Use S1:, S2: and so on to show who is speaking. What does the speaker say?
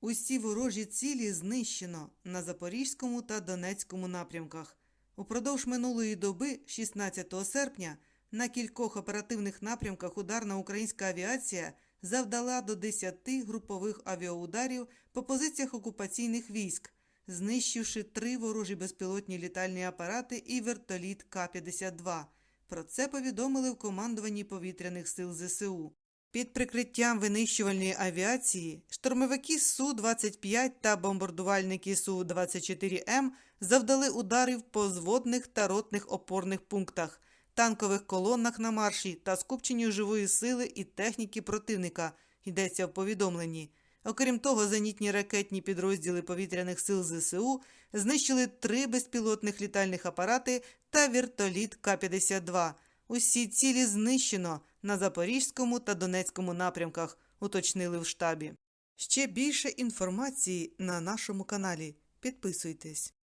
S1: Усі ворожі цілі знищено на Запорізькому та Донецькому напрямках. Упродовж минулої доби, 16 серпня, на кількох оперативних напрямках ударна українська авіація завдала до 10 групових авіаударів по позиціях окупаційних військ, знищивши три ворожі безпілотні літальні апарати і вертоліт К-52. Про це повідомили в командуванні повітряних сил ЗСУ. Під прикриттям винищувальної авіації штурмовики Су-25 та бомбардувальники Су-24М завдали ударів по зводних та ротних опорних пунктах, танкових колонах на марші та скупченню живої сили і техніки противника, йдеться в повідомленні. Окрім того, зенітні ракетні підрозділи повітряних сил ЗСУ знищили три безпілотних літальних апарати та вертоліт К-52. Усі цілі знищено на Запорізькому та Донецькому напрямках, уточнили в штабі. Ще більше інформації на нашому каналі. Підписуйтесь.